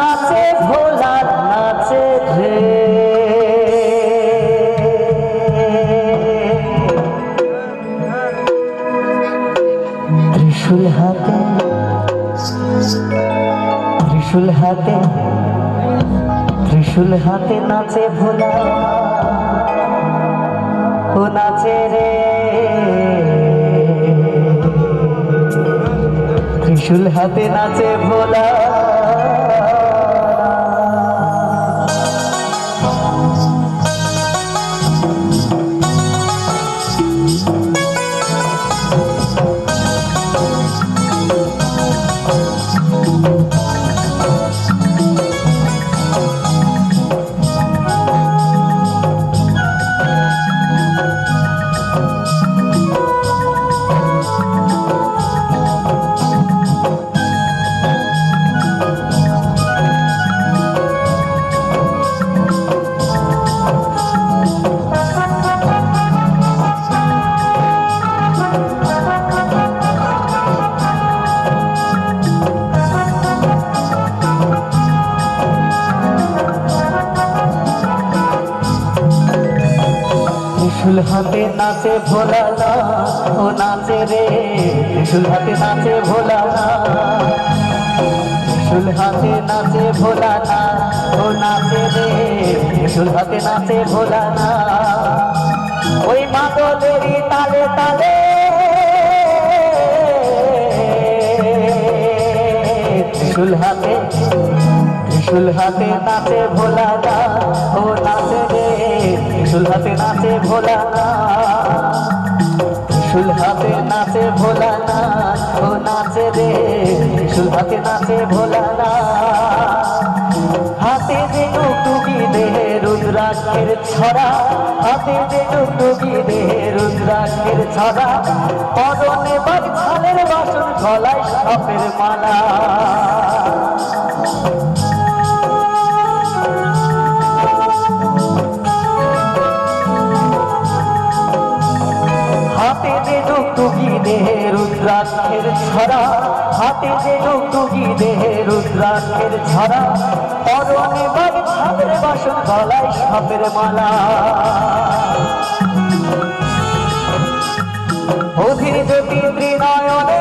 নাচে ভোলা নাচে রে ত্রিশুল হাতে ত্রিশুল হাতে ত্রিশুল হাতে নাচে ভোলা, ও নাচে রে। ত্রিশুল হাতে নাচে ভোলা। ত্রিশুল হাতে নাচে ভোলা ও নাচে রে। ত্রিশুল হাতে নাচে ভোলা ত্রিশুল হাতে নাচে ভোলা ও নাচে রে। ত্রিশুল হাতে নাচে ভোলা ওই মাদলেরই তালে তালে। ত্রিশুল হাতে ত্রিশুল হাতে নাচে ভোলা হাতে নাচে ভোলা না ও নাচে রে হাতে নাচে ভোলা না হাতে যে টুকটুকি দেহে রুদ্রাক্ষের ছড়া, হাতে যে টুকটুকি দেহে রুদ্রাক্ষের ছড়া, পরনে বাগ ছালের বাসন গলায় সাপের মালা। রুদ্রাক্ষের ছড়া পরনে বাগ ছাপের বাসন, গলায় সাপের মালা। অধীর জ্যোতি ত্রিনয়নে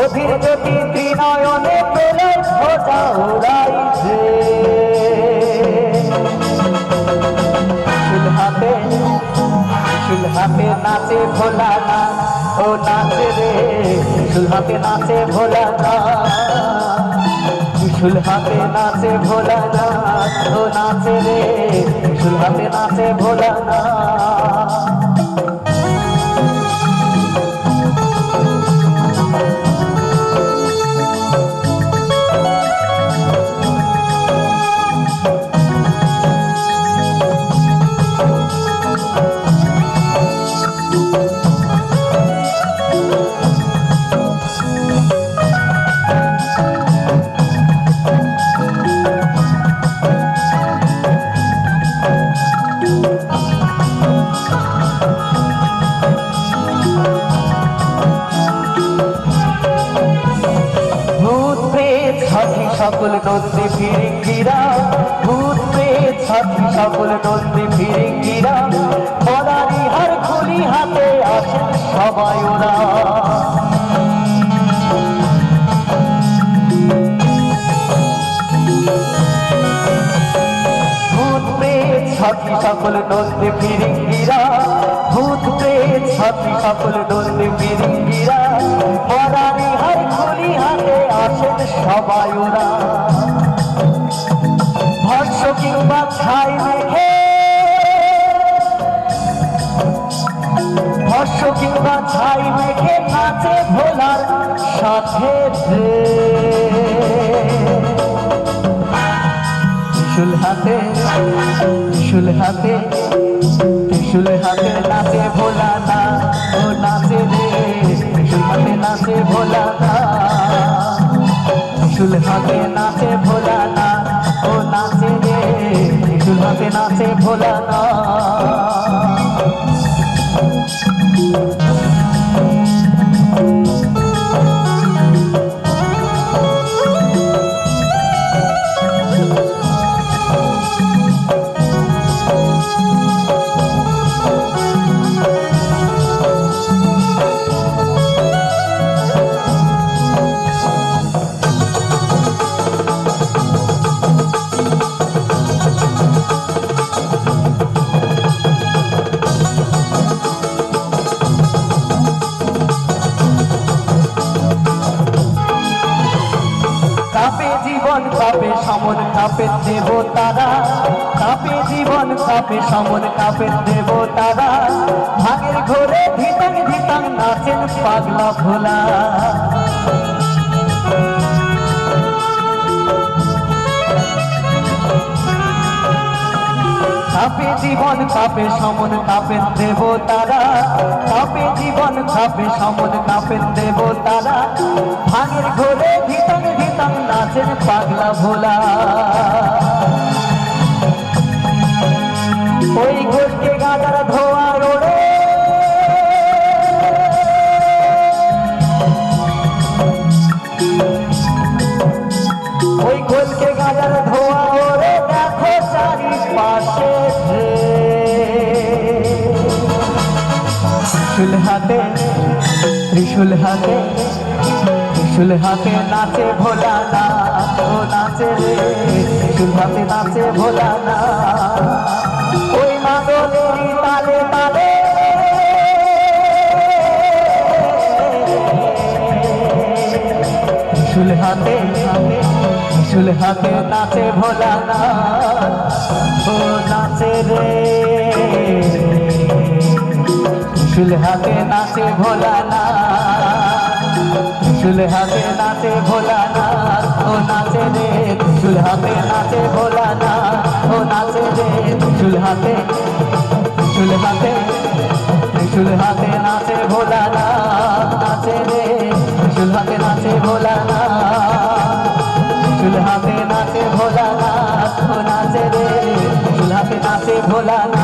অধীর জ্যোতি ত্রিনয়নে পেলে খোঁজা উড়াইছে ত্রিশুল হাতে ত্রিশুল নাচে ভোলা না ও নাচে রে ত্রিশুল হাতে নাচে ভোলা না ত্রিশুল হাতে নাচে ভোলা না ও নাচে রে ত্রিশুল নাচে ভোলা ফিরিঙ্গিরা প্রেত সাথী সকল নন্দী ফিরিঙ্গিরা বলারি হার খুলি হাতে আসেন সবাই ওরা। সাথী সকল নন্দী ফিরিঙ্গিরা ভূত প্রেত সাথী সকল নন্দী ফিরিঙ্গিরা বলারি হার খুলি হাতে আসেন সবাই ওরা। ভস্য কিংবা ছাই মেঘে ভস্য কিংবা ছাই মেঘে নাচে ভোলার সাথে। ত্রিশুল হাতে, ত্রিশুল নাচে ভোলা না, ও নাচে রে। হাতে নাচে ভোলা না। ত্রিশুল হাতে নাচে ভোলা না ও নাচে রে ত্রিশুল হাতে নাচে ভোলা কাপের দেব তারা কাপে জীবন কাপে সমন কাপের দেব তারা ভাগের ঘরে ধিতাং ধিতাং নাচেন পাগলা ভোলা। কাপে জীবন কাপে সমন কাপের দেব তারা কাপে জীবন কাপে সমন দেব তারা ভাগের ঘরে ধিতাং নাচেন পাগলা ভোলা। ওই গোলকে গাদার ধোয়া রোড়ে। ওই গোলকে গাদার ধোয়া ওরে দেখো চারিপাশে ত্রিশুল হাতে ত্রিশুল হাতে। ত্রিশুল হাতে নাচে ভোলা ও নাচে রে ত্রিশুল হাতে নাচে ভোলা না ওই মাদলেরই তালে তালে। ত্রিশুল হাতে ত্রিশুল হাতে নাচে ভোলা ও নাচে রে। ত্রিশুল হাতে নাচে ভোলা ত্রিশুল হাতে নাচে ভোলা না ও নাচে রে ত্রিশুল হাতে নাচে ভোলা না ও নাচে রে ত্রিশুল হাতে ত্রিশুল হাতে ত্রিশুল হাতে নাচে ভোলা না নাচে রে ত্রিশুল হাতে নাচে ভোলা না ত্রিশুল হাতে নাচে ভোলা না ও নাচে রে ত্রিশুল হাতে নাচে ভোলা না